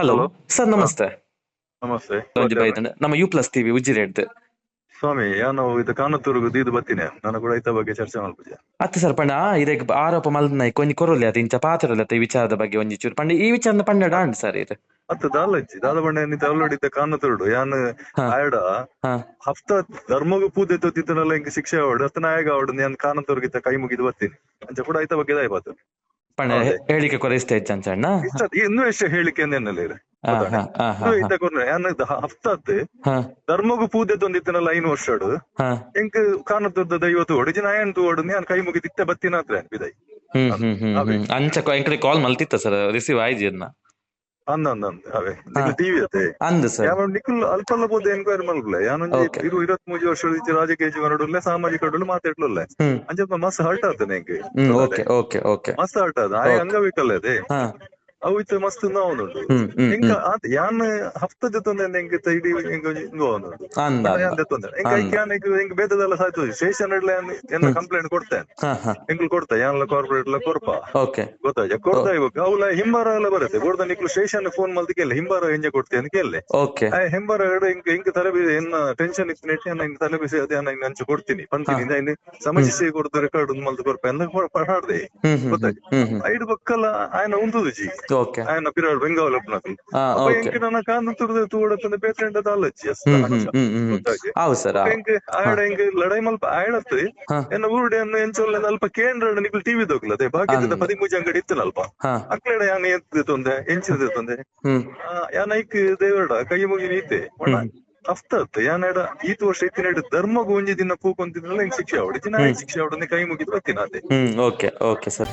Hello. Sir ನಮಸ್ತೆ. ನಮಸ್ತೆ. ನಮ್ಮ ಯು ಪ್ಲಸ್ ಟಿವಿ ಉಜ್ಜಿರೆ ಹಿಡ್ದು ಸ್ವಾಮಿ ನಾವು ಇದು ಕಾನತ್ತೂರು ಇದು ಬತ್ತಿನ ನಾನು ಕೂಡ ಐತ ಬಗ್ಗೆ ಚರ್ಚೆ ಮಾಡ್ಬೋದು ಅತ್ತ ಸರ್ ಪಂಡ ಇದಕ್ಕೆ ಆರೋಪ ಮಲ್ದನಾಯ್ ಕೊಂಜಿ ಕೊರೊಲಿ ಅದ ಇಂಚ ಪಾತ್ರಲತ್ತ ಈ ವಿಚಾರದ ಬಗ್ಗೆ ಒಂಜಿ ಚೂರು. ಪಂಡ ಈ ವಿಚಾರನ ಪಂಡ ಡಾಂಡ್ ಸರ್ ಇದು? ಅತ್ತ ದಾಲಜ್ಜಿ ದಾದ ಬಂಡೆ ನಿಂತ ಅಲ್ಲೋಡಿದ್ದ ಕಾನತ್ತೂರುಡು ಯಾನ್. ಆಯಡ ಹಫ್ತ ಧರ್ಮಗು ಪೂಜೆ ತೊತ್ತಿತ್ತನಲ್ಲ ಹಿಂಗೆ ಶಿಕ್ಷೆ ಅವಡು ಅತ್ತ ನಾಯಗ ಅವಡು ನಾನು ಕಾನತ್ತೂರ್ಗಿತ್ತ ಕೈ ಮುಗಿದು ಬರ್ತೀನಿ. ಅಂಚ ಕೂಡ ಐತ ಬಗ್ಗೆ ದಾಯ್ಬಾತು ಹೌದೇ. ಹೇಳಿಕೆ ಕೊರೈಸ್ತಾ ಇತ್ತು ಅಂಚಣ್ಣ ಇಷ್ಟ ಇನ್ನೂ ಎಷ್ಟು ಹೇಳಿಕೆ ನೆನಲ್ಲ ಇದೆ ಹಫ್ತತ್ ಧರ್ಮಗು ಪೂಜೆ ತೊಂದಿತ್ತನಲ್ಲ ಐನು ವರ್ಷಡು ಎಂಕ್ ಕಾನತ್ತೂರ್ದ ದೈವತ್ತು ಒಡಿಜಿನ ನಾಯನ್ ತೋಡು ನಾನು ಕೈ ಮುಗಿದಿತ್ತೆ ಇತ್ತ ಬತ್ತಿನ ಹತ್ರ ಬಿದೈ ಹ್ಮ್ ಅಂಚ ಎಂಕಡೆ ಕಾಲ್ ಮಲ್ತಿತ್ತ ಸರ್ ರಿಸೀವ್ ಆಯ್ಜಿ ಅದನ್ನ ಅಂದ ಅಂದ. ಅಂದ. ಟಿವಿ ಅತ್ತೆ ಅಂದ್. ಸರ್. ಯಾವ ನಿಖಿಲ್ ಅಲ್ಪಲ್ಲ ಬೋದು ಎನ್ಕ್ವೈರಿ ಮಲ್ಪಲೆ ಯಾನೊಂಜಿ. ಇರು ಇರವತ್ ಮೂಜಿ ವರ್ಷದ ರಾಜಕೀಯ ಜೀವನಡುಲ್ಲೆ ಸಾಮಾಜಿಕ ಅಡುಲ್ಲೆ ಮಾತಾಡ್ಲುಲ್ಲೆ. ಅಂಜಪ್ಪ ಮಸ್ತ್ ಹರ್ಟ್ ಆತ ನೆಂಗೆ. ಓಕೆ ಓಕೆ ಓಕೆ ಮಸ್ತ್ ಹರ್ಟ್ ಆದ ಆಯ್. ಅಂಗವಿಕಲ ಅದೇ. ಹಾ ಅವು ಇತ್ತ ಮಸ್ತ್ ಹ್ಮ್ ಎಂಕ ಯಾನ್ ಹಫ್ತ ಜೊತೊಂದೆ ತೈಡಿ ಎಂಗ ನೋವುನುಂಡು ಅಂದ ಯಾನ್ ಅಂದ ಎಂಕ್ ಎಂಕ ಅಂದ. ಐಕ್ ಯಾನ್ ಎಂಕ್ ಎಂಕ್ ಬೇದದಲ್ಲ ಸಾಯ್ತು ಸ್ಟೇಷನ್ ಇಡ್ಲೆ ಏನ ಕಂಪ್ಲೇಂಟ್ ಕೊಡ್ತೇನೆ ಎಂಕ್ಲು ಕೊಡ್ತಾ ಯಾನ್ಲ ಕಾರ್ಪೊರೇಟ್ ಲ ಕೊರ್ಪ ಓಕೆ ಗೊತ್ತಾಯ್ತು ಕೊಡ್ತಾ ಇವಾಗ ಅವಳ ಹಿಂಬಾರ ಎಲ್ಲ ಬರುತ್ತೆ ಕೊಡ್ದ ನಿಕ್ಲು ಸ್ಟೇಷನ್ ಫೋನ್ ಮಲ್ದಿ ಕೇಳಿ ಹಿಂಬಾರ ಹೆಂಜೆ ಕೊಡ್ತೀಯ ಅಂತ ಕೇಳಿ ಆ ಎಂಕ್ ಎರಡು ಇಂಕ ಇಂಕ ತಲೆ ಬಿಸಿ ಎನ್ನ ಟೆನ್ಷನ್ ಇತ್ತು ನೆಟ್ಟಿ ಅನ್ನ ಇಂಕ ತಲೆ ಬಿಸಿ ಅದೇ ಇಂಕ ಹಂಚು ಕೊಡ್ತೀನಿ ಪಂತೀನಿ ಇನ್ನು ಸಮಸ್ಯೆ ಕೊಡ್ದು ರೆಕಾರ್ಡ್ ಒಂದು ಮಲ್ದು ಕೊರ್ಪ ಎಲ್ಲ ಹಾಡ್ದೆ ಗೊತ್ತಾಯ್ತು ಐದು ಬಕ್ಕಲ್ಲ ಆಯನ ಉಂದುದು ಜಿ ಅಲ್ಲಚ್ಚಿ ಅಸ್ತ ಹ್ಮ್ ಹ್ಮ್ ಹನುಷ ಹ್ಮ್ ಹ್ಮ್ ಗೊತ್ತಾಗಿ ಹೌದು ಸರ್ ಇಂಕ ಆಯಡ ಇಂಕ ಲಡೈ ಮಲ್ಪ ಆಯಡತ್ತು ಹಾ ಎನ್ನ ಊರುಡೆ ಅನ್ನ ಎಂಚೊಲ್ಲ ಅಲ್ಪ ಕೇಂದ್ರ ನಿಕ್ಲು ಟಿವಿ ದೊಕ್ಲದೆ ಅಂದ. ಪದಿಮೂಜಿ ಅಂಗಡಿ ಇತ್ತನಲ್ಪ ಅಲ್ಪ ಅಕ್ಲೆಡ ಯಾನ ಎತ್ತು ತೊಂದೆ ಎಂಚಿದ ತೊಂದೆ ಯಾನ ಐಕ್ ದೇವರಡ ಕೈ ಮುಗಿ ನೀತೆ. ಅಫ್ತತ್ ಯಾನಡ ಈತ ವರ್ಷ ಇತ್ತಿನ ಧರ್ಮ ಗೊಂಜಿ ದಿನ ಪೂಕೊಂತಿದ್ರಲ್ಲ ಹಿಂಗ್ ಶಿಕ್ಷೆ ಅವಡಿ ದಿನ ಶಿಕ್ಷೆ ಅವಡನೆ ಕೈ ಮುಗಿದು ಬರ್ತೀನಿ ಅದೇ ಓಕೆ ಓಕೆ ಸರ್